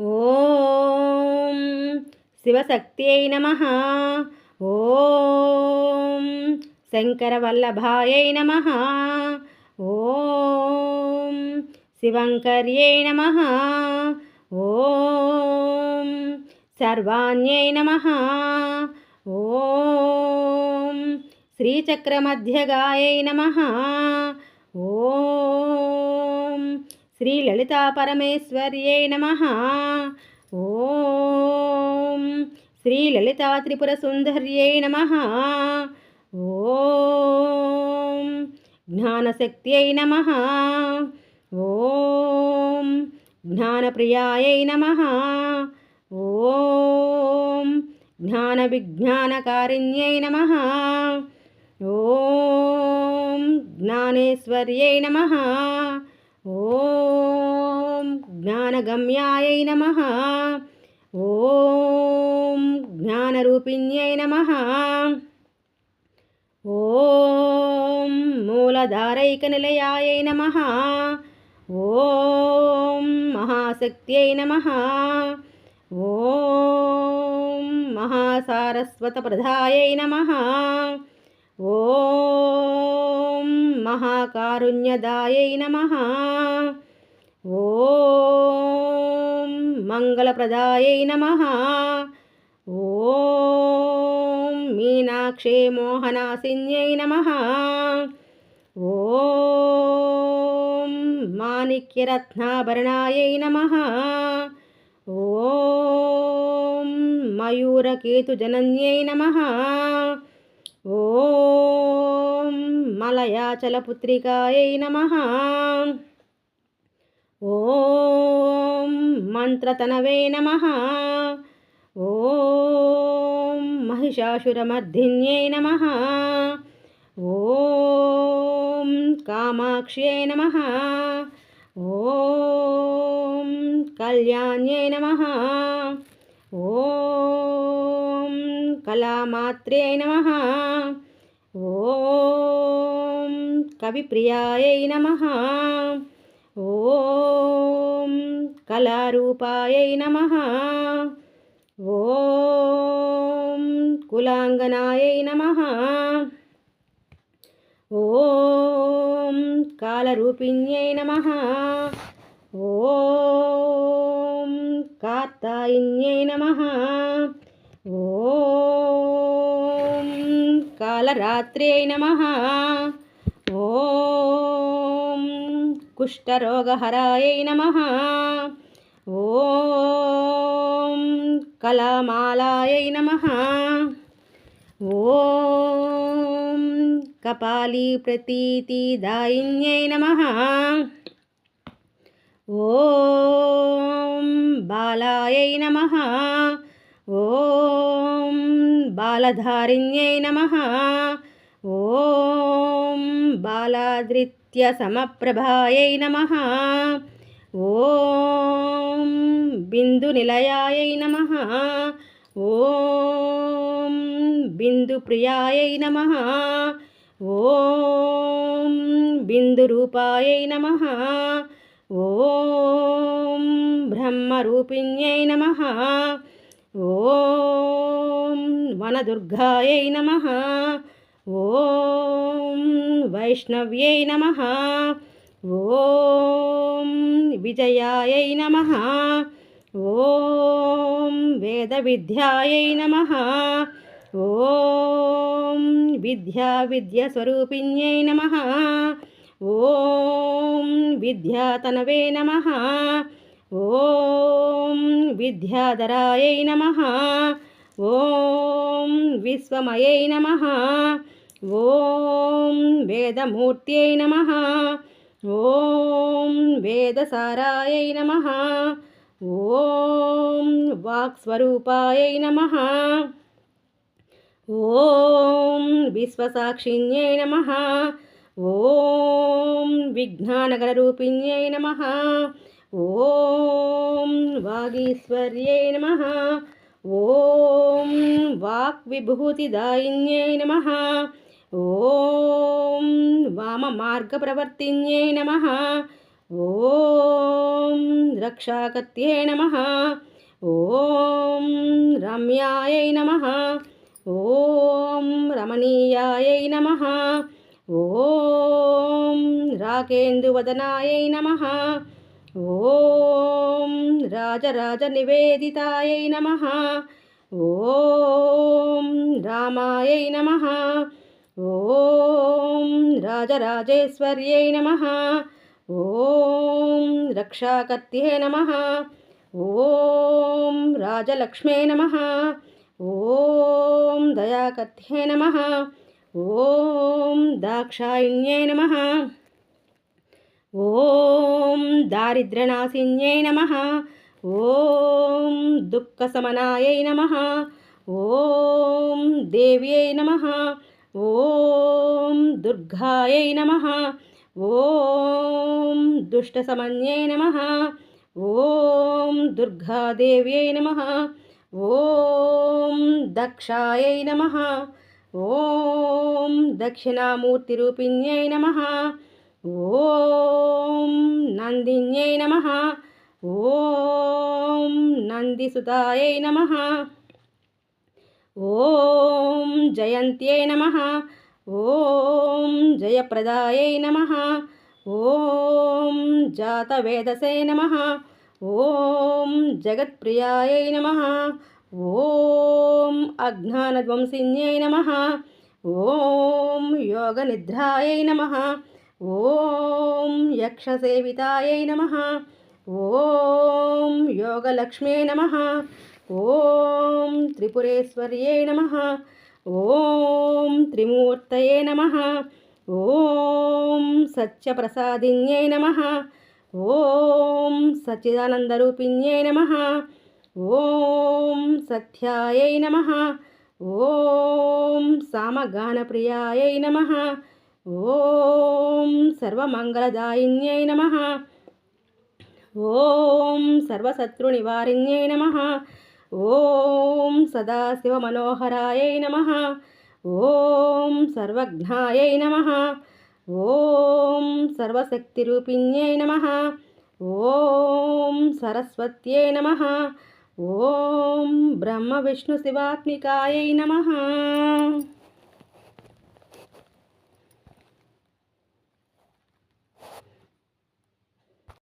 ఓం శివశక్త్యై నమ. ఓం శంకరవల్లభాయై నమ. ఓం శివంకర్యై నమ. ఓం సర్వాణ్యై నమ. ఓం శ్రీచక్రమధ్యగాయై నమ. ఓం శ్రీ శ్రీలలితాపరమేశ్వర్యై నమ. ఓం శ్రీ లలితా త్రిపుర త్రిపురసుందర్యై నమ. ఓం జ్ఞానశక్త్యై నమ. ఓం జ్ఞానప్రియాయై నమ. ఓం జ్ఞాన విజ్ఞానకారిణ్యై నమ. ఓం జ్ఞానేశ్వర్యై నమ. ఓం జ్ఞానగమ్యాయై నమ. ఓం జ్ఞానరూపిణ్యై నమ. ఓం మూలధారైకనిలయాయై నమ. ఓం మహాశక్త్యై నమ. ఓం మహాసారస్వతప్రదాయై నమ. ఓం మహాకారుణ్యదాయై నమ. ఓం మంగళప్రదాయై నమ. ఓం మీనాక్షే మోహనాసిన్యై నమ. ఓం మాణిక్యరత్నాభరణాయై నమ. ఓం మయూరకేతుజనన్యై నమ. ఓం మలయాచలపుత్రికాయై నమ. ఓం మంత్రతనవే నమ. ఓం మహిషాసురమర్ధిన్యై నమ. ఓం కామాక్ష్యై నమ. ఓం కళ్యాణ్యై నమ. ఓం కళామాత్రే నమ. ఓం కవిప్రియాయై నమ. ఓం కళారూపాయై నమ. ఓం కులాంగనాయై నమ. ఓం కాలరూపిణ్యై నమ. ఓం కార్తాయిన్యై నమ. ఓం కాలరాత్ర్యై నమ. ఓం కుష్ఠరోగహరాయై నమ. ఓం కళామాలాయై నమ. ఓం కపాలీప్రతీతిదాయిన్యై నమ. ఓం బాలాయై నమ. ఓం బాలధారిణ్యై నమ. ఓం బాలాదృత్యసమప్రభాయై నమ. ఓం బిందు నిలయాయై నమ. ఓం బిందు ప్రియాయై నమ. ఓం బిందు రూపాయై నమ. ఓం బ్రహ్మరూపిణ్యై నమ. ఓం వనదుర్గాయై నమ. ఓం వైష్ణవ్యై నమ. ఓం విజయాయై నమ. ఓం వేదవిద్యాయై నమ. ఓం విద్యా స్వరూపిణ్యై నమ. ఓం విద్యాతనవే నమ. ఓం విద్యాధరాయై నమ. ఓం విశ్వమయై నమ. ఓం వేదమూర్త్యై నమ. ఓం వేదసారాయై నమ. ఓం వాక్స్వరూపాయై నమ. ఓం విశ్వసాక్షిణ్యై నమ. ఓం విజ్ఞానగరరూపిణ్యై నమ. ఓం వాగీశ్వర్యై నమ. ఓం వాక్ విభూతిదాయిన్యై నమ. ఓం వామమార్గప్రవర్తిన్యై నమ. ఓం రక్షాకత్యే నమ. ఓం రమ్యాయై నమ. ఓం రమణీయాయై నమ. ఓం రాకేందువదనాయై నమ. ఓం రాజరాజనివేదితాయై నమ. ఓం రామాయై నమ. राजराजेश्वर्यै नमः। ॐ रक्षाकर्त्ये नमः। ॐ राजलक्ष्मे नमः। ॐ दयाकर्त्ये नमः। ॐ दाक्षायिण्ये नमः। ॐ दारिद्र्यनाशिन्यै नमः। ॐ दुःखसमनायै नमः। ॐ देव्यै नमः। ఓం దుర్గాయై నమ. ఓం దుష్టసమన్యై నమ. ఓం దుర్గాదేవ్యై నమ. ఓం దక్షాయై నమ. ఓం దక్షిణామూర్తిరూపిణ్యై నమ. ఓం నందిన్యై నమ. ఓం నందిసుతాయై నమ. ఓం జయంత్యై నమ. ఓం జయప్రదాయై నమ. ఓం జాతవేదసే నమ. ఓం జగత్ప్రియాయై నమ. ఓం అజ్ఞానధ్వంసిన్యై నమ. ఓం యోగనిద్రాయై నమ. ఓం యక్షసేవితాయై నమ. ఓం యోగలక్ష్మే నమ. ఓం త్రిపురేశ్వర్యే నమ. ఓం త్రిమూర్తయే నమ. ఓం సత్యప్రసాదిన్యై నమ. ఓం సచ్చిదానందరూపిణ్యై నమ. ఓం సత్యాయై నమ. ఓం సామగానప్రియాయై నమ. ఓం సర్వమంగళదాయిన్యై నమ. ఓం సర్వశత్రునివారిణ్యై నమ. ఓం సదాశివమనోహరాయై నమ. ఓం సర్వజ్ఞాయై నమ. ఓం సర్వశక్తిరూపిణ్యై నమ. ఓం సరస్వత్యై నమ. ఓం బ్రహ్మ విష్ణు శివాత్మికాయై నమ.